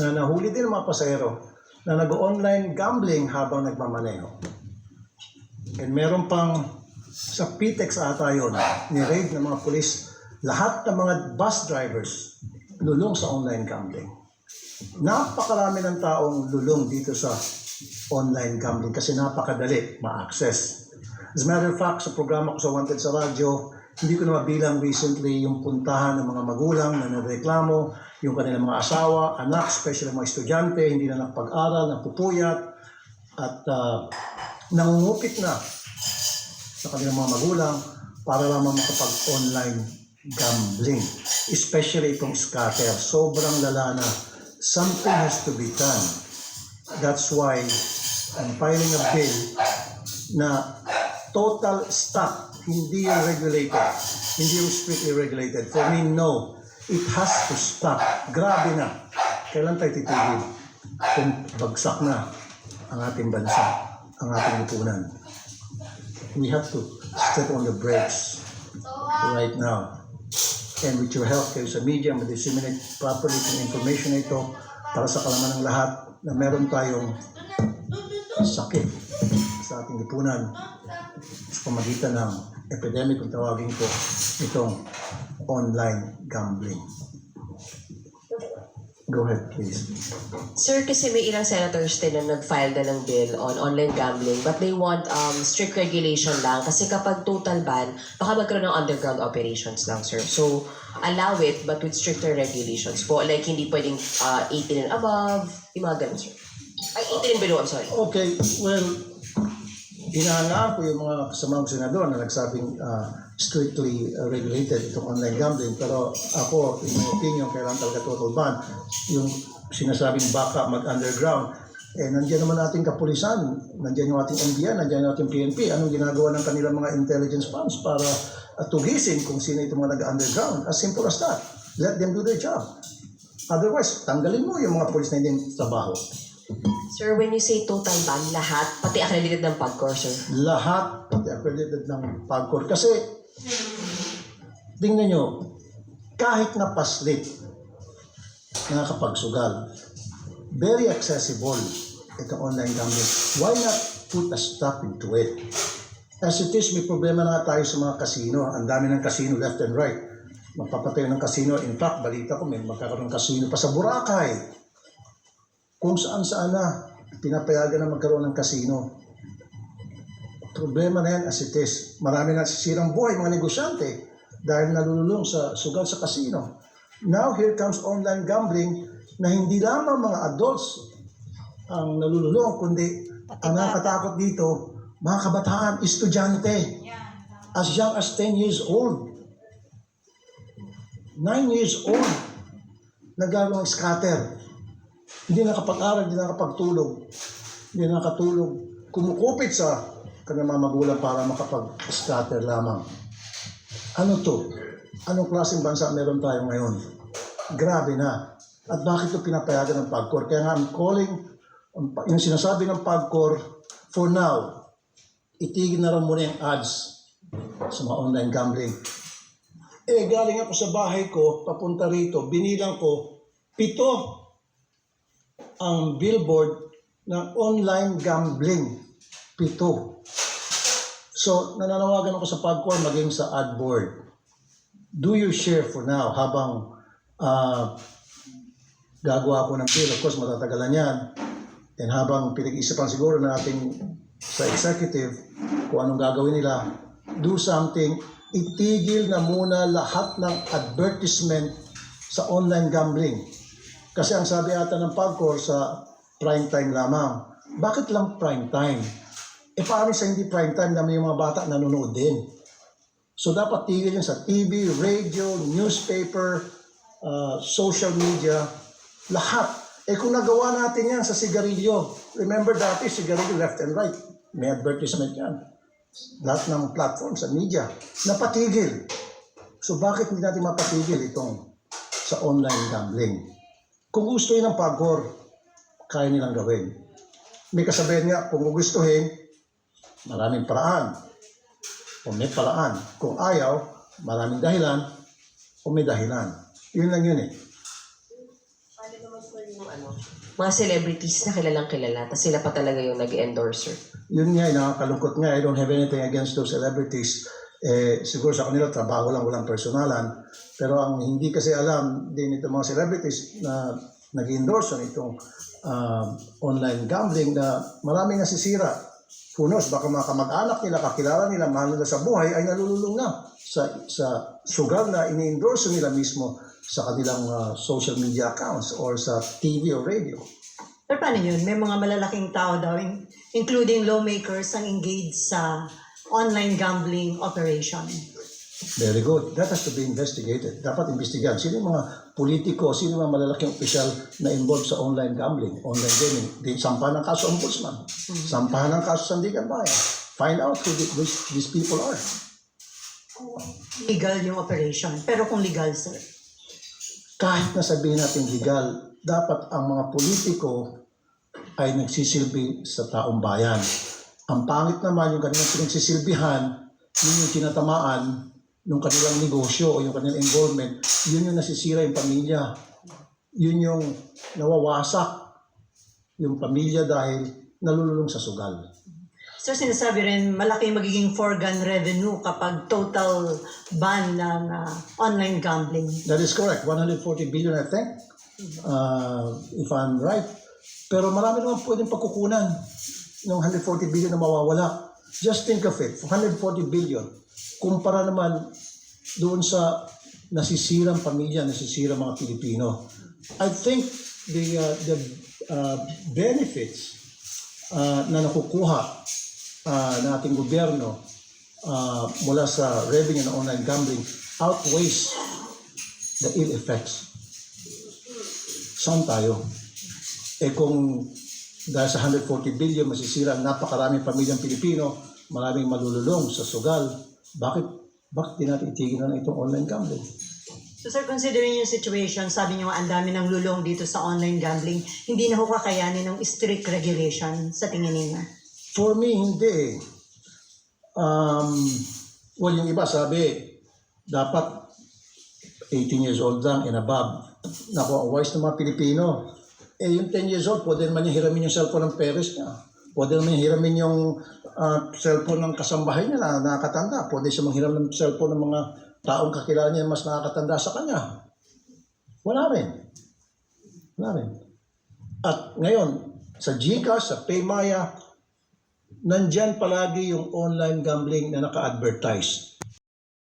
na nahuli din ng mga pasahero na nag-online gambling habang nagmamaneho. And meron pang sa PTEX ata yun, ni-raid ng mga pulis lahat ng mga bus drivers lulong sa online gambling. Napakarami ng taong lulong dito sa online gambling kasi napakadali ma-access. As a matter of fact, sa programa ko sa Wanted sa radyo, hindi ko na mabilang recently yung puntahan ng mga magulang na nareklamo, yung kanilang mga asawa, anak, especially mga estudyante, hindi na nakapag-aral, napupuyat, at ah, nangungupit na sa kanilang mga magulang para lamang makapag-online gambling. Especially itong scatter. Sobrang lala na. Something has to be done. That's why I'm filing a bill na total stop. Hindi yung regulated. Hindi yung strictly regulated. For me, no. It has to stop. Grabe na. Kailan tayo titigil? Kung bagsak na ang ating bansa, ang ating lipunan we have to step on the brakes right now. And with your help kayo sa media, ma-disseminate properly itong information na ito para sa kalaman ng lahat na meron tayong sakit sa ating lipunan sa pamagitan ng epidemic kung tawagin ko itong online gambling. Go ahead, please. Sir, kasi may ilang senators din na nag-file na ng bill on online gambling but they want um, strict regulation lang kasi kapag total ban, baka magkaroon ng underground operations lang, sir. So, allow it but with stricter regulations po. Like, hindi pwedeng uh, 18 and above, yung mga ganun, sir. Ay, 18 and below, I'm sorry. Okay, well, inaangaan ko yung mga kasamang senador na nagsabing ah, strictly uh, regulated itong online gambling. Pero ako, in my opinion, kailangan talaga total ban. Yung sinasabing baka mag-underground, eh, nandiyan naman ating kapulisan, nandiyan yung ating NBI, nandiyan yung ating PNP. Anong ginagawa ng kanilang mga intelligence funds para uh, tugisin kung sino itong mga nag-underground? As simple as that. Let them do their job. Otherwise, tanggalin mo yung mga pulis na hindi trabaho. Sir, when you say total ban, lahat, pati accredited ng PAGCOR, sir. lahat pati accredited ng PAGCOR. Kasi, tingnan nyo, kahit na paslit, nakakapagsugal, very accessible itong online gambling. Why not put a stop into it? As it is, may problema na tayo sa mga kasino. Ang dami ng kasino left and right. Magpapatayo ng kasino. In fact, balita ko, may magkakaroon ng kasino pa sa Boracay. Kung saan saan na pinapayagan na magkaroon ng kasino problema na yan as it is. Marami na sisirang buhay mga negosyante dahil nalululong sa sugal sa kasino. Now, here comes online gambling na hindi lamang mga adults ang nalululong, kundi ang nakakatakot dito, mga kabataan, estudyante, as young as 10 years old, 9 years old, nagagawang scatter. Hindi nakapag-aral, hindi nakapagtulog, hindi nakatulog, kumukupit sa kanyang mga magulang para makapag-scatter lamang. Ano to? Anong klaseng bansa meron tayo ngayon? Grabe na. At bakit ito pinapayagan ng PAGCOR? Kaya nga I'm calling, yung sinasabi ng PAGCOR, for now, itigil na rin muna yung ads sa mga online gambling. Eh, galing ako sa bahay ko, papunta rito, binilang ko, pito ang billboard ng online gambling. Pito. So, nananawagan ako sa PAGCOR maging sa ad board. Do your share for now habang ah, gagawa ako ng bill. Of course, matatagalan yan. And habang pinag-iisipan siguro natin sa executive kung anong gagawin nila, do something, itigil na muna lahat ng advertisement sa online gambling. Kasi ang sabi ata ng PAGCOR sa prime time lamang, bakit lang prime time? E paano sa hindi prime time naman yung mga bata nanonood din? So dapat tigil yun sa TV, radio, newspaper, uh, social media, lahat. Eh kung nagawa natin yan sa sigarilyo, remember dati sigarilyo left and right, may advertisement yan. Lahat ng platform sa media, napatigil. So bakit hindi natin mapatigil itong sa online gambling? Kung gusto yun ng pagkor, kaya nilang gawin. May kasabihan nga, kung gugustuhin, maraming paraan. Kung may paraan. Kung ayaw, maraming dahilan. Kung may dahilan. Yun lang yun eh. Paano naman po yung ano? Mga celebrities na kilalang kilala, tapos sila pa talaga yung nag-endorser. Yun nga, eh, nakakalungkot nga. I don't have anything against those celebrities. Eh, siguro sa kanila, trabaho lang, walang personalan. Pero ang hindi kasi alam din itong mga celebrities na nag-endorse itong ah, online gambling na maraming nasisira. Who knows, baka mga kamag-anak nila, kakilala nila, mahal nila sa buhay, ay nalululong na sa, sa sugal na ini-endorse nila mismo sa kanilang ah, social media accounts or sa TV or radio. Pero paano yun? May mga malalaking tao daw, in- including lawmakers, ang engaged sa online gambling operation. Very good. That has to be investigated. Dapat investigahan. Sino yung mga politiko, sino yung mga malalaking opisyal na involved sa online gambling, online gaming. Di, sampahan ng kaso ombudsman. Sampahan ng kaso Sandigan Bayan. Find out who the- these, these people are. Legal yung operation. Pero kung legal, sir. Kahit na sabihin natin legal, dapat ang mga politiko ay nagsisilbi sa taong bayan. Ang pangit naman yung kanilang pinagsisilbihan, yun yung tinatamaan ng kanilang negosyo o yung kanilang involvement, yun yung nasisira yung pamilya. Yun yung nawawasak yung pamilya dahil nalululong sa sugal. Sir, sinasabi rin malaki magiging foregone revenue kapag total ban ng ah, online gambling. That is correct. 140 billion, I think, uh, if I'm right. Pero marami naman pwedeng pagkukunan ng 140 billion na mawawala. Just think of it, 140 billion. Kumpara naman doon sa nasisirang pamilya, nasisirang mga Pilipino. I think the uh, the uh, benefits uh, na nakukuha uh, ng ating gobyerno uh, mula sa revenue ng online gambling outweighs the ill effects. Saan tayo? Eh kung dahil sa 140 billion masisira ang napakaraming pamilyang Pilipino, maraming malululong sa sugal, bakit bakit di natin itigil na itong online gambling? So sir, considering yung situation, sabi niyo ang dami ng lulong dito sa online gambling, hindi na ho kakayanin ng strict regulation sa tingin ninyo. For me, hindi. Um, well, yung iba sabi, dapat 18 years old lang and above. Naku, ang wise ng mga Pilipino. Eh, yung 10 years old, pwede naman niya hiramin yung cellphone ng parents niya. Pwede naman hiramin yung ah, cellphone ng kasambahay niya na nakakatanda. Pwede siya manghiram ng cellphone ng mga taong kakilala niya mas nakakatanda sa kanya. Wala rin. Wala rin. At ngayon, sa Gcash, sa Paymaya, nandyan palagi yung online gambling na naka-advertise.